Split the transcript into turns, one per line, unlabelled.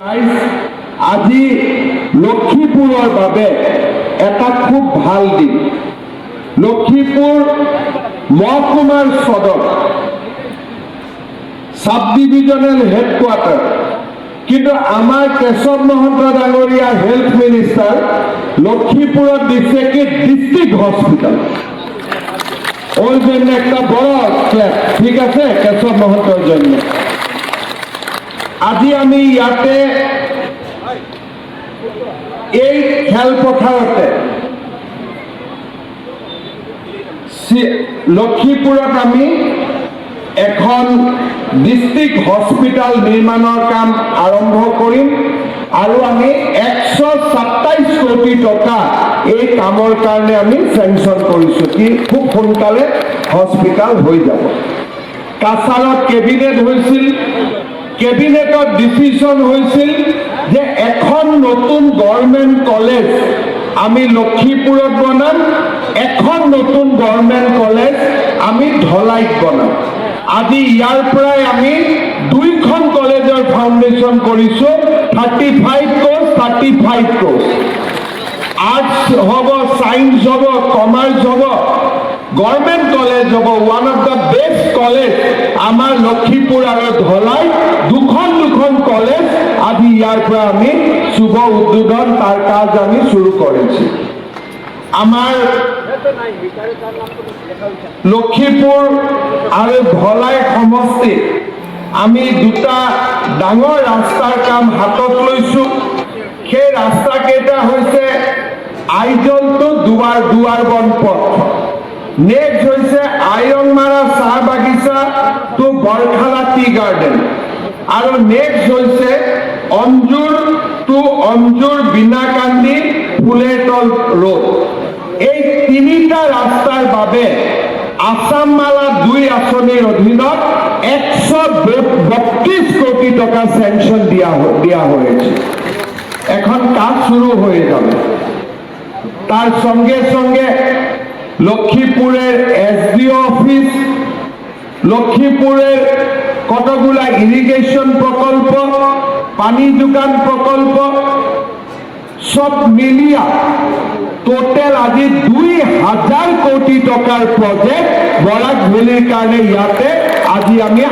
আজি লক্ষীপুৰৰ বাবে এটা খুব ভালো দিন। লক্ষীপুৰ মহকুমাৰ সদৰ সাব ডিভিজনেল হেডকোয়ার্টার কিন্তু আমার কেশব মহন্ত ডাঙরিয়া হেলথ মিনিস্টার লক্ষ্মীপুরত দিছে কি ডিস্ট্রিক্ট হসপিটাল। ওর জন্য একটা বড় ঠিক আছে কেশব মহন্তর জন্য। আজি আমি ইয়াতে এই খেলপথাৰতে লক্ষীপুৰত আমি এখন ডিষ্ট্ৰিক্ট হস্পিটেল নিৰ্মাণৰ কাম আৰম্ভ কৰিম আৰু আমি একশ সাতাইছ কোটি টকা এই কামৰ কাৰণে আমি চেংচন কৰিছোঁ। কি খুব সোনকালে হস্পিটেল হৈ যাব। কাছাৰত কেবিনেট হৈছিল। কেবিনেটত ডিচিশ্যন হৈছিল যে এখন নতুন গভৰ্ণমেণ্ট কলেজ আমি লক্ষীপুৰত বনাম, এখন নতুন গভৰ্ণমেণ্ট কলেজ আমি ধলাইত বনাম। আজি ইয়াৰ পৰাই আমি দুইখন কলেজৰ ফাউণ্ডেশ্যন কৰিছোঁ thirty five crores thirty five crores arts হ'ব ছায়েন্স হ'ব কমাৰ্চ হ'ব হ'ব one of the best college আমাৰ লক্ষীপুৰ আৰু ধলাই, দুখন দুখন কলেজ আজি ইয়াৰ পৰা আমি শুভ উদ্বোধন তাৰ কাজ আমি শুরু করেছি। আমাৰ লক্ষীপুৰ আৰু ধলাই সমষ্টিত আমি দুটা ডাঙৰ ৰাস্তাৰ কাম হাতত লৈছোঁ। সেই ৰাস্তাকেইটা হৈছে আইজল টু দুৱাৰ দুৱাৰ বন পথ। নেক্সট হৈছে আইৰনমাৰা চাহ বাগিচা টু বৰখালা টি গাৰ্ডেন আৰু নেক্সট হৈছে অঞ্জুৰ টু অঞ্জুৰ বিনাকান্দি ফুলেতল ৰোড এই তিনিটা ৰাস্তাৰ বাবে আসাম মালা দুই আঁচনিৰ অধীনত একশ বত্ৰিশ কোটি টকা স্যাংশন দিয়া দিয়া হয়েছে। এখন কাজ শুরু হয়ে যাবে। তার সঙ্গে সঙ্গে লক্ষ্মীপুরের এসডিও অফিস, লক্ষ্মীপুরের কতগুলা ইরিগেশন প্রকল্প, পানি যোগান প্রকল্প, সব মিলিয়া টোটেল আজি দুই হাজাৰ কোটি টকাৰ প্রজেক্ট বরাক ভূমির কাৰণে ইয়াতে আজি আমি